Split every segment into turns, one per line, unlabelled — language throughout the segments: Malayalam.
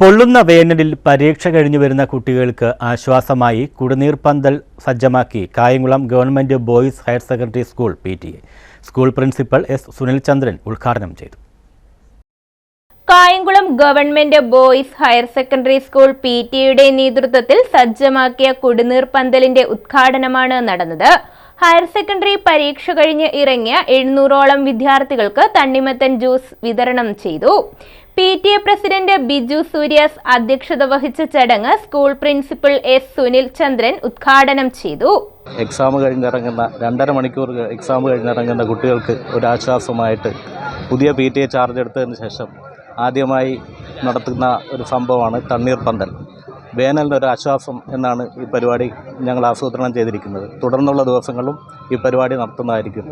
പൊള്ളുന്ന വേനലിൽ പരീക്ഷ കഴിഞ്ഞു വരുന്ന കുട്ടികൾക്ക് ആശ്വാസമായി കുടിനീർ പന്തൽ സജ്ജമാക്കി Kayamkulam government boys higher secondary school P T A. School principal S Sunil Chandran ഉദ്ഘാടനം ചെയ്തു.
Kayamkulam government boys higher secondary school P ടിയുടെ നേതൃത്വത്തിൽ സജ്ജമാക്കിയ കുടിനീർ പന്തലിന്റെ ഉദ്ഘാടനമാണ് നടന്നത്. ഹയർ സെക്കൻഡറി പരീക്ഷ കഴിഞ്ഞ് ഇറങ്ങിയ എഴുന്നൂറോളം വിദ്യാർത്ഥികൾക്ക് തണ്ണിമത്തൻ ജ്യൂസ് വിതരണം ചെയ്തു. P T A president Biju Suryas അധ്യക്ഷത വഹിച്ച ചടങ്ങ് school principal S Sunil Chandran ഉദ്ഘാടനം ചെയ്തു.
എക്സാം കഴിഞ്ഞിറങ്ങുന്ന രണ്ടര മണിക്കൂർ എക്സാം കഴിഞ്ഞിറങ്ങുന്ന കുട്ടികൾക്ക് ഒരാശ്വാസമായിട്ട് പുതിയ പി ടി എ ചാർജ് എടുത്തതിന് ശേഷം ആദ്യമായി നടത്തുന്ന ഒരു സംഭവമാണ് തണ്ണീർ പന്തൽ. വേനലിന് ഒരു ആശ്വാസം എന്നാണ് ഈ പരിപാടി ഞങ്ങൾ ആസൂത്രണം ചെയ്തിരിക്കുന്നത്. തുടർന്നുള്ള ദിവസങ്ങളും ഈ പരിപാടി നടത്തുന്നതായിരിക്കും.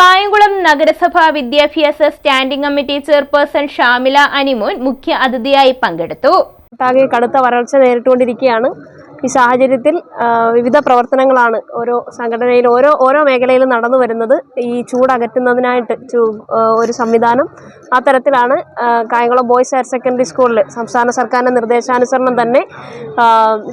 കായംകുളം നഗരസഭാ വിദ്യാഭ്യാസ standing committee chairperson Shamila Animon മുഖ്യ അതിഥിയായി പങ്കെടുത്തു.
കടുത്ത വരൾച്ച നേരിട്ടുകൊണ്ടിരിക്കുകയാണ്. ഈ സാഹചര്യത്തിൽ വിവിധ പ്രവർത്തനങ്ങളാണ് ഓരോ സംഘടനയിൽ ഓരോ ഓരോ മേഖലയിലും നടന്നു വരുന്നത്. ഈ ചൂട് അകറ്റുന്നതിനായിട്ട് ഒരു സംവിധാനം ആ തരത്തിലാണ് കായംകുളം ബോയ്സ് ഹയർ സെക്കൻഡറി സ്കൂളിൽ സംസ്ഥാന സർക്കാരിന്റെ നിർദ്ദേശാനുസരണം തന്നെ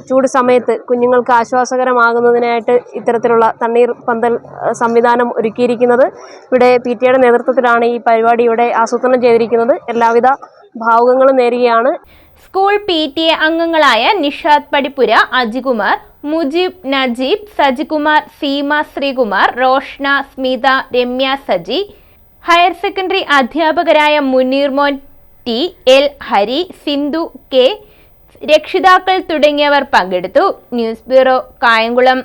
ചൂട് സമയത്ത് കുഞ്ഞുങ്ങൾക്ക് ആശ്വാസകരമാകുന്നതിനായിട്ട് ഇത്തരത്തിലുള്ള തണ്ണീർ പന്തൽ സംവിധാനം ഒരുക്കിയിരിക്കുന്നത്. ഇവിടെ പി ടി നേതൃത്വത്തിലാണ് ഈ പരിപാടി ഇവിടെ ആസൂത്രണം ചെയ്തിരിക്കുന്നത്. എല്ലാവിധ ഭാവുകങ്ങളും നേരുകയാണ്.
സ്കൂൾ പി ടി എ അംഗങ്ങളായ നിഷാദ് പടിപ്പുര അജികുമാർ മുജീബ് നജീബ് സജികുമാർ സീമ ശ്രീകുമാർ റോഷ്ന സ്മിത രമ്യ സജി ഹയർ സെക്കൻഡറി അധ്യാപകരായ Muneer Mon T L Hari Sindhu K രക്ഷിതാക്കൾ തുടങ്ങിയവർ പങ്കെടുത്തു. News bureau Kayamkulam.